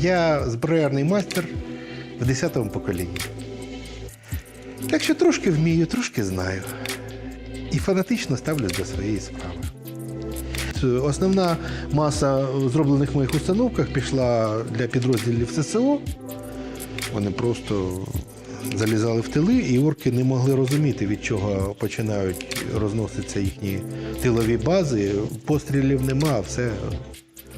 Я зброярний майстер в 10-му поколінні. Так що трошки вмію, трошки знаю. І фанатично ставлюсь до своєї справи. Основна маса зроблених моїх установках пішла для підрозділів ССО. Вони просто залізали в тили, і орки не могли розуміти, від чого починають розноситися їхні тилові бази. Пострілів нема, все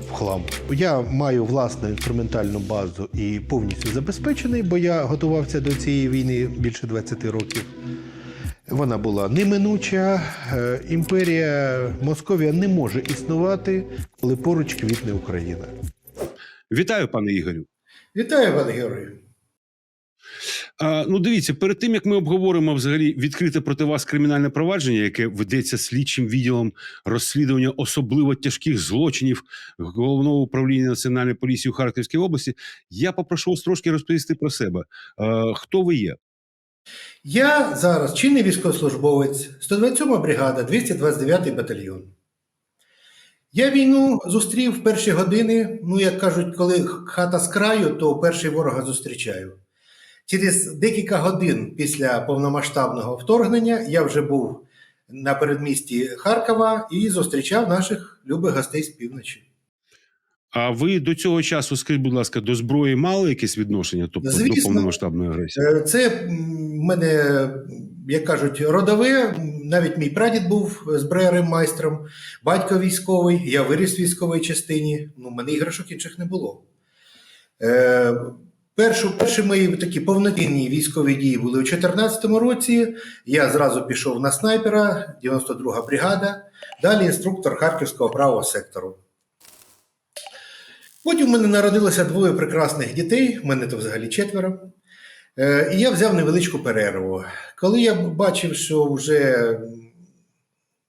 в хлам. Я маю власну інструментальну базу і повністю забезпечений, бо я готувався до цієї війни більше 20 років. Вона була неминуча. Е, Імперія Московія не може існувати, коли поруч квітне Україна. Вітаю, пане Ігорю. Вітаю, пане Георгію. А, ну, дивіться, перед тим як ми обговоримо взагалі відкрите проти вас кримінальне провадження, яке ведеться слідчим відділом розслідування особливо тяжких злочинів головного управління національної поліції у Харківській області, я попрошу вас трошки розповісти про себе. А, хто ви є? Я зараз чинний військовослужбовець, 127 бригада, 229 батальйон. Я війну зустрів в перші години. Ну, як кажуть, коли хата з краю, то перший ворога зустрічаю. Через декілька годин після повномасштабного вторгнення я вже був на передмісті Харкова і зустрічав наших любих гостей з півночі. А ви до цього часу, скажіть, будь ласка, до зброї мали якесь відношення, тобто до повномасштабної агресії? Е, Це в мене, як кажуть, родове. Навіть мій прадід був зброярим майстром, батько військовий, я виріс в військовій частині. Ну, мене іграшок інших не було. Першу, перші мої такі повноцінні військові дії були у 2014 році. Я зразу пішов на снайпера, 92 бригада, далі інструктор Харківського правого сектору. Потім в мене народилося двоє прекрасних дітей, в мене то взагалі четверо. Е, І я взяв невеличку перерву. Коли я бачив, що вже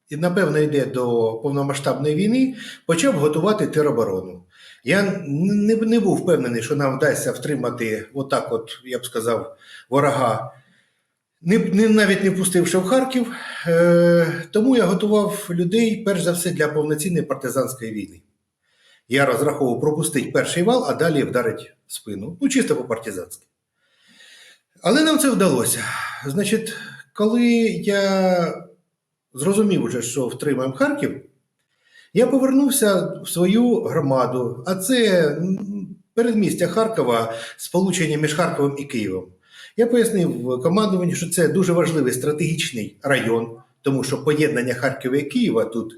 і, напевно йде до повномасштабної війни, почав готувати тероборону. Я не, не був впевнений, що нам вдасться втримати, отак, от, я б сказав, ворога, не, не, навіть не пустивши в Харків. Е, тому я готував людей, перш за все, для повноцінної партизанської війни. Я розраховував пропустити перший вал, а далі вдарить в спину. Ну, чисто по-партизанськи. Але нам це вдалося. Значить, коли я зрозумів уже, що втримаємо Харків, я повернувся в свою громаду, а це передмістя Харкова, сполучення між Харковом і Києвом. Я пояснив командуванню, що це дуже важливий стратегічний район, тому що поєднання Харкова і Києва тут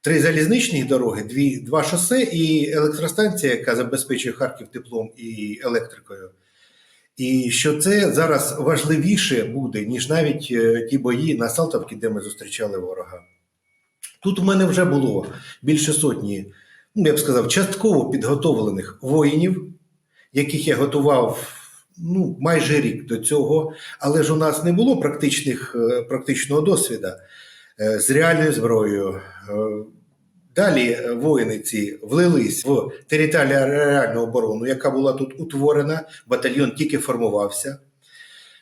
три залізничні дороги, дві, два шосе і електростанція, яка забезпечує Харків теплом і електрикою. І що це зараз важливіше буде, ніж навіть е, ті бої на Салтовці, де ми зустрічали ворога. Тут у мене вже було більше сотні, ну я б сказав, частково підготовлених воїнів, яких я готував ну, майже рік до цього, але ж у нас не було практичних, е, практичного досвіду е, з реальною зброєю. Е, Далі воїни ці влились в територіальну оборону, яка була тут утворена, батальйон тільки формувався.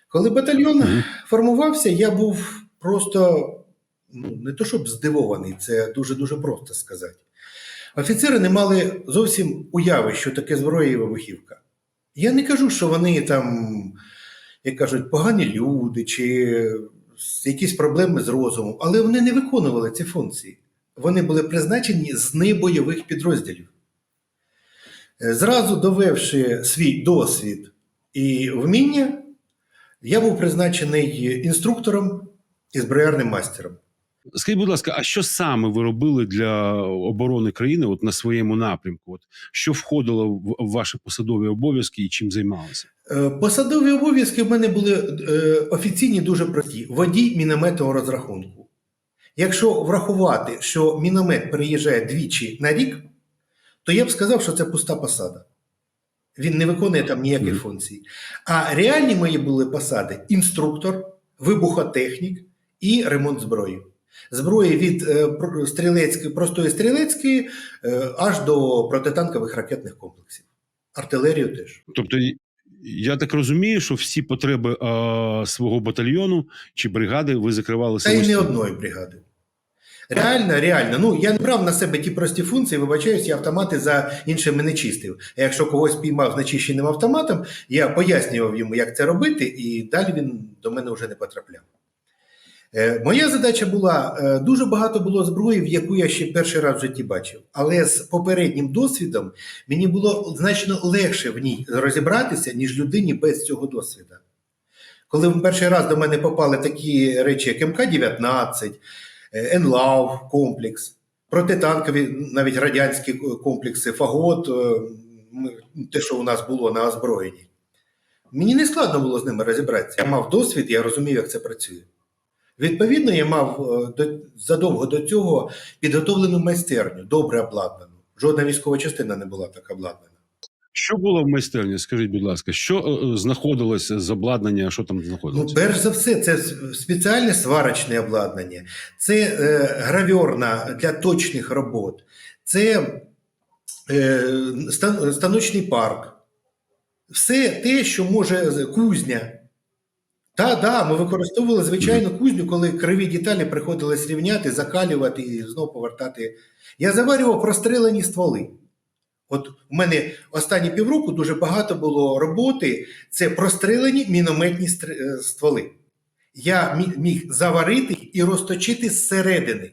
Коли батальйон Мгм. формувався, я був просто ну, не то щоб здивований, це дуже-дуже просто сказати. Офіцери не мали зовсім уяви, що таке зброя і вибухівка. Я не кажу, що вони там, як кажуть, погані люди чи якісь проблеми з розумом, але вони не виконували ці функції. Вони були призначені з небойових підрозділів. Е, Зразу довевши свій досвід і вміння, я був призначений інструктором і зброярним майстером. Скажіть, будь ласка, а що саме ви робили для оборони країни от на своєму напрямку? От що входило в ваші посадові обов'язки і чим займалися? Е, Посадові обов'язки в мене були е, офіційні дуже прості: водій мінометового розрахунку. Якщо врахувати, що міномет переїжджає двічі на рік, то я б сказав, що це пуста посада. Він не виконує там ніяких Мгм. функцій. А реальні мої були посади: інструктор, вибухотехнік і ремонт зброї. Зброї від е, стрілецької, простої стрілецької е, аж до протитанкових ракетних комплексів. Артилерію теж. Тобто, я так розумію, що всі потреби е, свого батальйону чи бригади ви закривали Та й не одної бригади. Реально, реально. Ну, я не брав на себе ті прості функції, вибачаюсь, я автомати за іншими не чистив. А якщо когось піймав з нечищеним автоматом, я пояснював йому, як це робити, і далі він до мене вже не потрапляв. Е, Моя задача була е, дуже багато було зброї, в яку я ще перший раз в житті бачив. Але з попереднім досвідом мені було значно легше в ній розібратися, ніж людині без цього досвіду. Коли в перший раз до мене попали такі речі, як МК-19, е, ЕНЛАВ комплекс, протитанкові, навіть радянські комплекси, Фагот, е, те, що у нас було на озброєнні. Мені не складно було з ними розібратися. Я мав досвід, я розумів, як це працює. Відповідно, я мав е, задовго до цього підготовлену майстерню, добре обладнану. Жодна військова частина не була так обладнана. Що було в майстерні? Скажіть, будь ласка, що е, знаходилося з обладнання? Що там Ну, знаходилося? перш за все, це спеціальне сварочне обладнання, це е, гравьорна для точних робот, це е, стан- станочний парк. Все те, що може кузня. Так, да, ми використовували звичайну кузню, коли криві деталі приходилось рівняти, закалювати і знову повертати. Я заварював прострелені стволи. От у мене останні півроку дуже багато було роботи. Це прострелені мінометні е, стволи. Я міг заварити і розточити зсередини.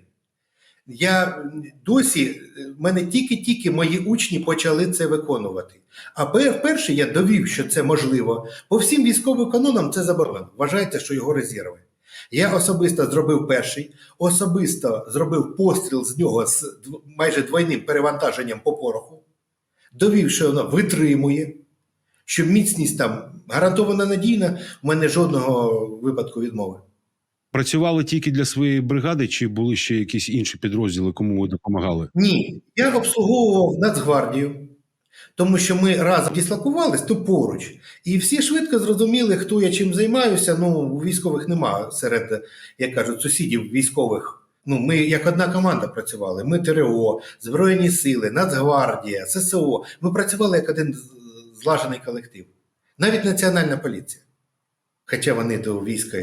Я досі, в мене тільки-тільки мої учні почали це виконувати. А вперше я довів, що це можливо. По всім військовим канонам це заборонено. Вважається, що його резерви. Я особисто зробив перший, особисто зробив постріл з нього з майже двойним перевантаженням по пороху, довів, що воно витримує, що міцність там гарантована надійна, у мене жодного випадку відмови. Працювали тільки для своєї бригади, чи були ще якісь інші підрозділи, кому ви допомагали? Ні, я обслуговував Нацгвардію, тому що ми разом дислокувались то поруч, і всі швидко зрозуміли, хто я чим займаюся. Ну, військових нема серед, як кажуть, сусідів військових. Ну, ми як одна команда працювали. Ми ТРО, Збройні сили, Нацгвардія, ССО. Ми працювали як один злажений колектив. Навіть Національна поліція. Хоча вони до війська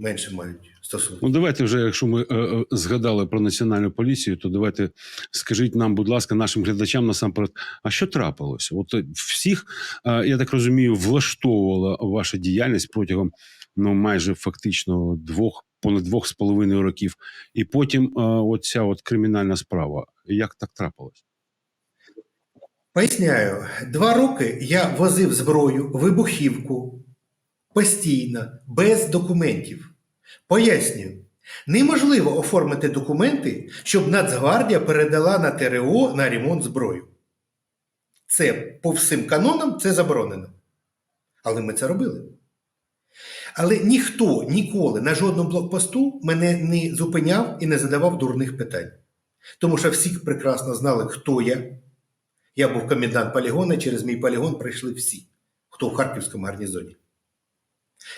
менше мають стосунку. Ну давайте вже, якщо ми е, е, згадали про національну поліцію, то давайте скажіть нам, будь ласка, нашим глядачам насамперед, а що трапилося? От е, всіх, е, я так розумію, влаштовувала ваша діяльність протягом ну майже фактично двох, понад двох з половиною років, і потім е, оця от кримінальна справа. Як так трапилось? Поясняю, два роки я возив зброю, вибухівку постійно, без документів. Пояснюю, неможливо оформити документи, щоб Нацгвардія передала на ТРО на ремонт зброю. Це по всім канонам це заборонено. Але ми це робили. Але ніхто ніколи на жодному блокпосту мене не зупиняв і не задавав дурних питань. Тому що всі прекрасно знали, хто я. Я був комендант полігону, через мій полігон прийшли всі, хто в Харківському гарнізоні.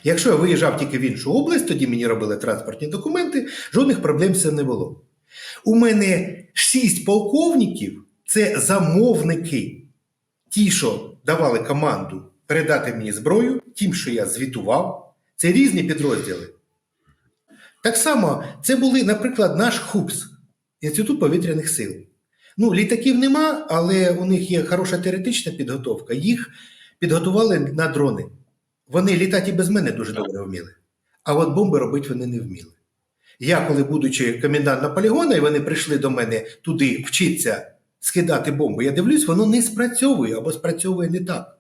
Якщо я виїжджав тільки в іншу область, тоді мені робили транспортні документи, жодних проблем з не було. У мене шість полковників це замовники, ті, що давали команду передати мені зброю, тим, що я звітував, це різні підрозділи. Так само, це були, наприклад, наш ХУПС, Інститут повітряних сил. Ну, літаків нема, але у них є хороша теоретична підготовка. Їх підготували на дрони. Вони літати і без мене дуже добре вміли. А от бомби робити вони не вміли. Я, коли, будучи комендантом полігону, і вони прийшли до мене туди вчитися скидати бомби, я дивлюсь, воно не спрацьовує або спрацьовує не так.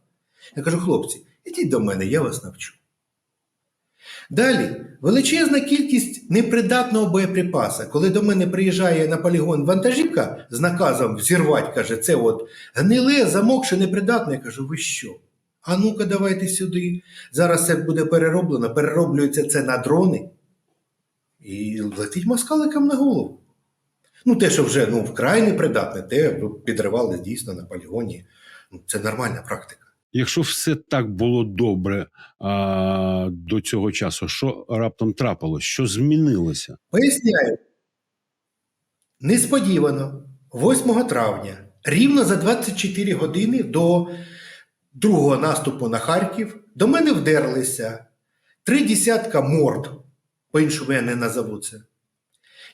Я кажу, хлопці, ідіть до мене, я вас навчу. Далі величезна кількість непридатного боєприпаса. Коли до мене приїжджає на полігон вантажівка з наказом взірвати, каже, це от гниле, замокше, непридатне. Я кажу, ви що? А ну-ка, давайте сюди. Зараз це буде перероблено, перероблюється це на дрони і летить москаликам на голову. Ну, те, що вже ну, вкрай непридатне, те підривали дійсно на полігоні. Ну, це нормальна практика. Якщо все так було добре а, до цього часу, що раптом трапилось? Що змінилося? Поясняю. Несподівано, 8 травня, рівно за 24 години до другого наступу на Харків, до мене вдерлися три десятка морд, по-іншому я не назову це.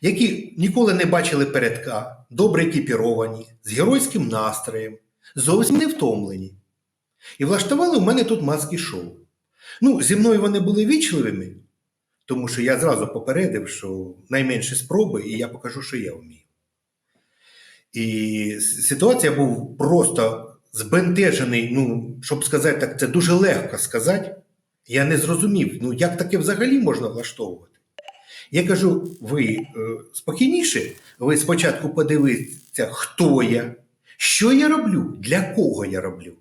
які ніколи не бачили передка, добре екіпіровані, з геройським настроєм, зовсім не втомлені. І влаштували у мене тут маски шоу. Ну, зі мною вони були вічливими, тому що я зразу попередив, що найменше спроби, і я покажу, що я вмію. І ситуація був просто збентежений, ну, щоб сказати так, це дуже легко сказати. Я не зрозумів, ну як таке взагалі можна влаштовувати. Я кажу: ви е, спокійніше, ви спочатку подивіться, хто я, що я роблю, для кого я роблю.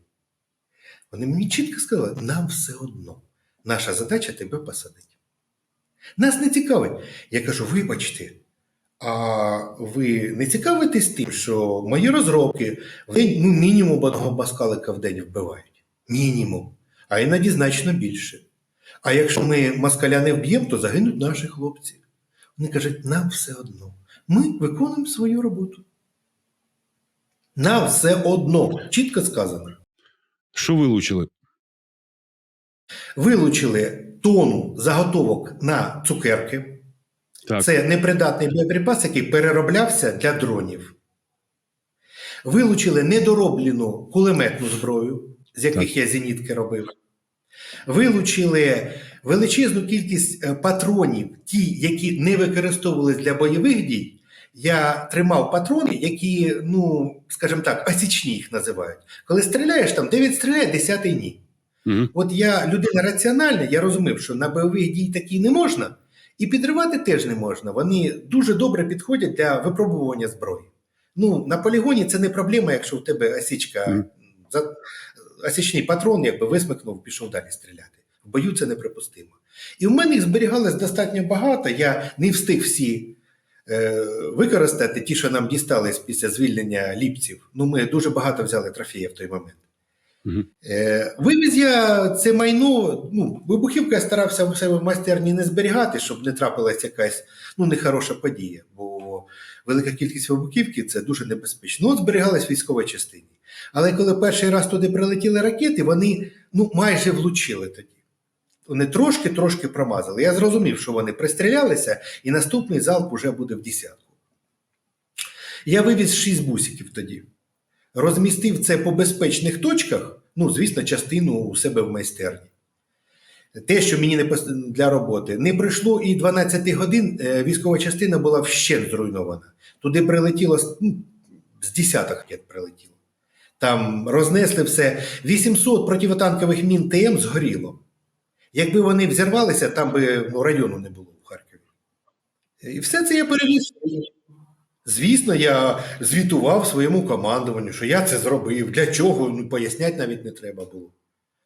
Вони мені чітко сказали, нам все одно. Наша задача тебе посадити. Нас не цікавить. Я кажу, вибачте, а ви не цікавитесь тим, що мої розробки в день ну, мінімум одного баскалика в день вбивають. Мінімум. А іноді значно більше. А якщо ми москаля не вб'ємо, то загинуть наші хлопці. Вони кажуть, нам все одно. Ми виконуємо свою роботу. Нам все одно, чітко сказано. Що вилучили? Вилучили тону заготовок на цукерки. Так. Це непридатний боєприпас, який перероблявся для дронів. Вилучили недороблену кулеметну зброю, з яких я зенітки робив. Вилучили величезну кількість е, патронів, ті, які не використовувалися для бойових дій. Я тримав патрони, які, ну, скажімо так, осічні їх називають. Коли стріляєш, там 9 стріляє, 10 ні. Угу. От я людина раціональна, я розумів, що на бойових дій такі не можна, і підривати теж не можна. Вони дуже добре підходять для випробування зброї. Ну, на полігоні це не проблема, якщо в тебе осічка, за, осічний патрон, якби висмикнув, пішов далі стріляти. В бою це неприпустимо. І в мене їх зберігалось достатньо багато. Я не встиг всі е, використати, ті, що нам дістались після звільнення ліпців. Ну, ми дуже багато взяли трофеїв в той момент. Е, Вивіз я це майно. Ну, вибухівку я старався у себе в майстерні не зберігати, щоб не трапилась якась ну, нехороша подія. Бо велика кількість вибухівки це дуже небезпечно. Ну, от зберігалась в військовій частині. Але коли перший раз туди прилетіли ракети, вони ну, майже влучили тоді. Вони трошки-трошки промазали. Я зрозумів, що вони пристрілялися, і наступний залп уже буде в десятку. Я вивіз шість бусиків тоді розмістив це по безпечних точках, ну, звісно, частину у себе в майстерні. Те, що мені не для роботи, не пройшло і 12 годин, е, військова частина була вщент зруйнована. Туди прилетіло ну, з десяток ракет прилетіло. Там рознесли все. 800 противотанкових мін ТМ згоріло. Якби вони взірвалися, там би ну, району не було в Харкові. І все це я перевіз. Звісно, я звітував своєму командуванню, що я це зробив. Для чого? Ну, поясняти навіть не треба було.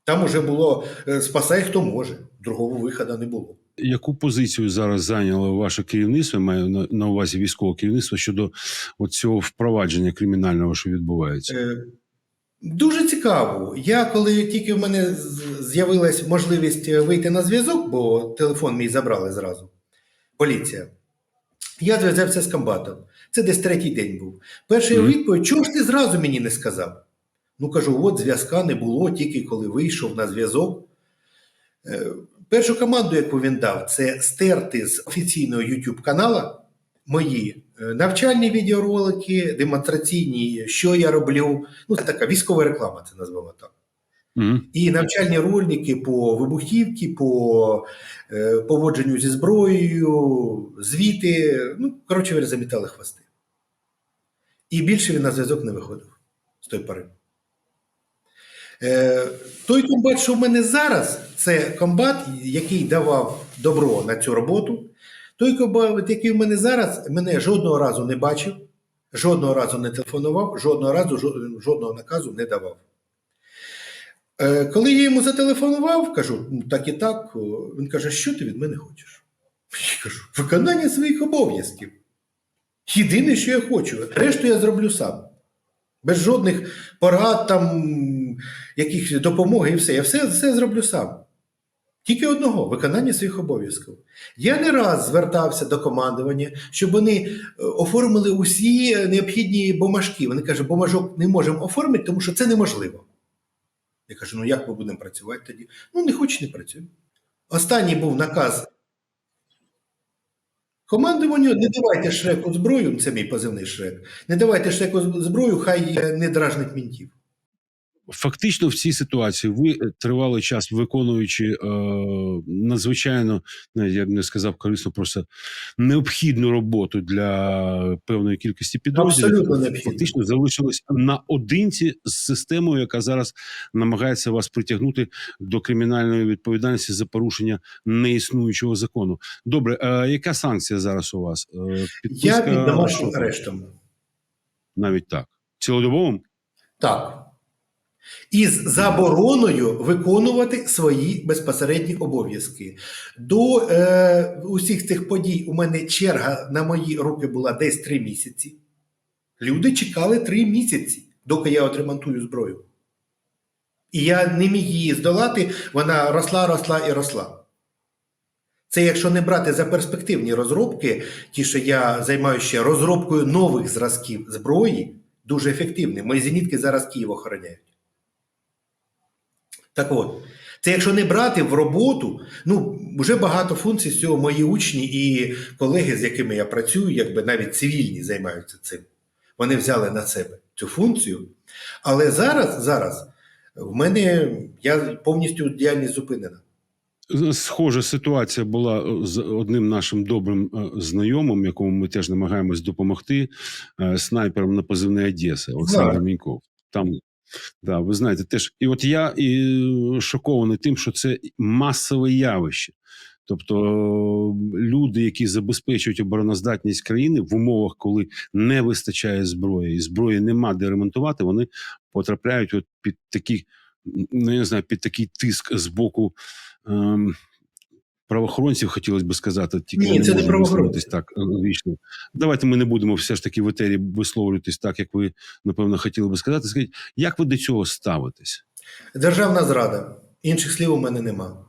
Там уже було е, спасай, хто може. Другого виходу не було. Яку позицію зараз зайняло ваше керівництво? Я маю на, увазі військове керівництво щодо цього впровадження кримінального, що відбувається? Е, Дуже цікаво. Я коли тільки в мене з'явилась можливість вийти на зв'язок, бо телефон мій забрали зразу. Поліція. Я зв'язався з комбатом. Це десь третій день був. Перша його Мгм. відповідь: чого ж ти зразу мені не сказав? Ну кажу, от зв'язка не було, тільки коли вийшов на зв'язок. Е, Першу команду, яку він дав, це стерти з офіційного YouTube канала мої е, навчальні відеоролики, демонстраційні, що я роблю. Ну, це така військова реклама, це назвемо так. Угу. І навчальні ролики по вибухівці, по е, поводженню зі зброєю, звіти. Ну, коротше, замітали хвости. І більше він на зв'язок не виходив з той пори. Е, той комбат, що в мене зараз, це комбат, який давав добро на цю роботу. Той комбат, який в мене зараз, мене жодного разу не бачив, жодного разу не телефонував, жодного разу жодного наказу не давав. Е, Коли я йому зателефонував, кажу, ну так і так, він каже, що ти від мене хочеш? Я кажу, виконання своїх обов'язків. Єдине, що я хочу. Решту я зроблю сам. Без жодних порад, там, яких допомоги і все. Я все, все зроблю сам. Тільки одного виконання своїх обов'язків. Я не раз звертався до командування, щоб вони е, оформили усі необхідні бумажки. Вони кажуть, бумажок не можемо оформити, тому що це неможливо. Я кажу: ну як ми будемо працювати тоді? Ну, не хочеш, не працюй. Останній був наказ. Командуванню не давайте шреку зброю, це мій позивний шрек. Не давайте шреку зброю, хай е, не дражнить мінтів. Фактично, в цій ситуації ви е, тривалий час виконуючи е, надзвичайно, я б не сказав корисно, просто необхідну роботу для певної кількості підрозділів. Абсолютно. Фактично залишились наодинці з системою, яка зараз намагається вас притягнути до кримінальної відповідальності за порушення неіснуючого закону. Добре, а яка санкція зараз у вас? Е, Я під домашнім арештом. навіть так. Цілодобовим? Так. Із забороною виконувати свої безпосередні обов'язки. До е, усіх цих подій у мене черга на мої руки була десь три місяці. Люди чекали три місяці, доки я отремонтую зброю. І я не міг її здолати, вона росла, росла і росла. Це якщо не брати за перспективні розробки, ті, що я займаюся розробкою нових зразків зброї, дуже ефективні. Мої зенітки зараз Київ охороняють. Так от, це якщо не брати в роботу, ну, вже багато функцій з цього мої учні і колеги, з якими я працюю, якби навіть цивільні займаються цим. Вони взяли на себе цю функцію. Але зараз, зараз в мене я повністю діяльність зупинена. Схожа ситуація була е, з одним нашим добрим е, знайомим, якому ми теж намагаємось допомогти, е, снайпером на позивний Одеса, Олександр. Міньков. Там, да, ви знаєте, теж. І от я і шокований тим, що це масове явище. Тобто е, люди, які забезпечують обороноздатність країни в умовах, коли не вистачає зброї, і зброї нема де ремонтувати, вони потрапляють от під такі, ну я не знаю, під такий тиск з боку ем, правоохоронців, хотілося б сказати, тільки Ні, я не це не правоохоронці. так е, вічно. Давайте ми не будемо все ж таки в етері висловлюватись так, як ви напевно хотіли би сказати. Скажіть, як ви до цього ставитесь? Державна зрада. Інших слів у мене нема.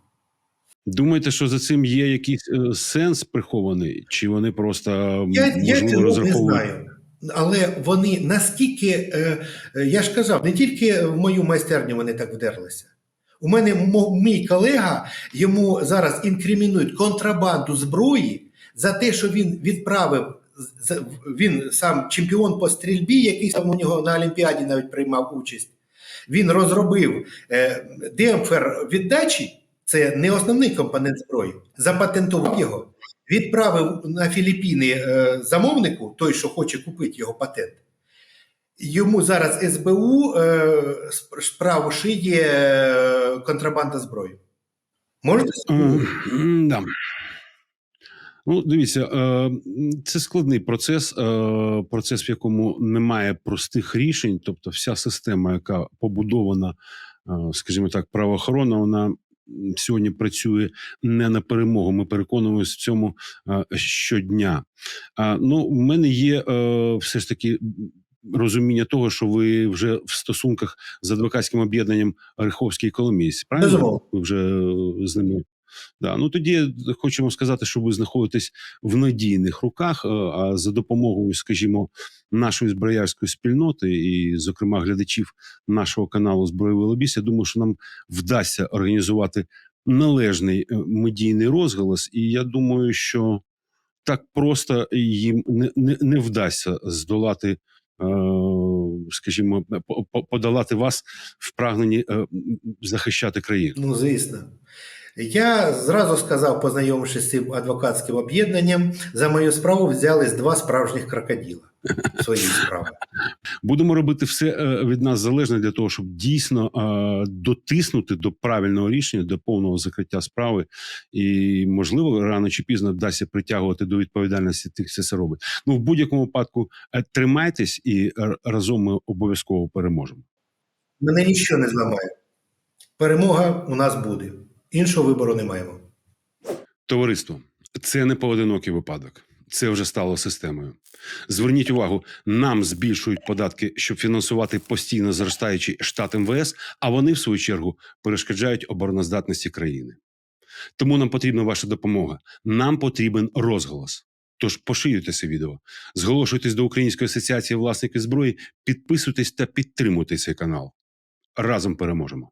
Думаєте, що за цим є якийсь е, сенс прихований, чи вони просто м, Я, я можливо не розраховують? знаю. Але вони настільки, е, е, я ж казав, не тільки в мою майстерню вони так вдерлися. У мене мій колега йому зараз інкримінують контрабанду зброї за те, що він відправив. Він сам чемпіон по стрільбі, який там у нього на Олімпіаді навіть приймав участь. Він розробив е, демпфер віддачі, це не основний компонент зброї, запатентував його, відправив на Філіппіни е, замовнику, той, що хоче купити його патент. Йому зараз СБУ е, справу шиє е, контрабанда зброї. Можете Е, Да. Ну, дивіться, е, це складний процес, е, процес, в якому немає простих рішень. Тобто, вся система, яка побудована, скажімо так, правоохоронна, вона сьогодні працює не на перемогу. Ми переконуємося в цьому щодня. Ну, в мене є все ж таки. Розуміння того, що ви вже в стосунках з адвокатським об'єднанням Риховський Коломієць, правильно? Ви вже е, з ними Да, ну тоді хочемо сказати, що ви знаходитесь в надійних руках. е, А за допомогою, скажімо, нашої зброярської спільноти, і, зокрема, глядачів нашого каналу Збройовий лобіст, я думаю, що нам вдасться організувати належний е, медійний розголос. І я думаю, що так просто їм не, не, не вдасться здолати. Е, Скажімо, по- по- подолати вас в прагненні е, захищати країну. Ну, звісно. Я зразу сказав, познайомившись з цим адвокатським об'єднанням, за мою справу взялись два справжніх крокоділа своєї справи. Будемо робити все е, від нас залежне для того, щоб дійсно е, дотиснути до правильного рішення, до повного закриття справи, і можливо рано чи пізно вдасться притягувати до відповідальності тих, хто це робить. Ну в будь-якому випадку е, тримайтесь, і разом ми обов'язково переможемо. Мене нічого не зламає. Перемога у нас буде. Іншого вибору не маємо. Товариство, це не поодинокий випадок. Це вже стало системою. Зверніть увагу, нам збільшують податки, щоб фінансувати постійно зростаючий штат МВС, а вони, в свою чергу, перешкоджають обороноздатності країни. Тому нам потрібна ваша допомога. Нам потрібен розголос. Тож поширюйте це відео, зголошуйтесь до Української асоціації власників зброї, підписуйтесь та підтримуйте цей канал. Разом переможемо.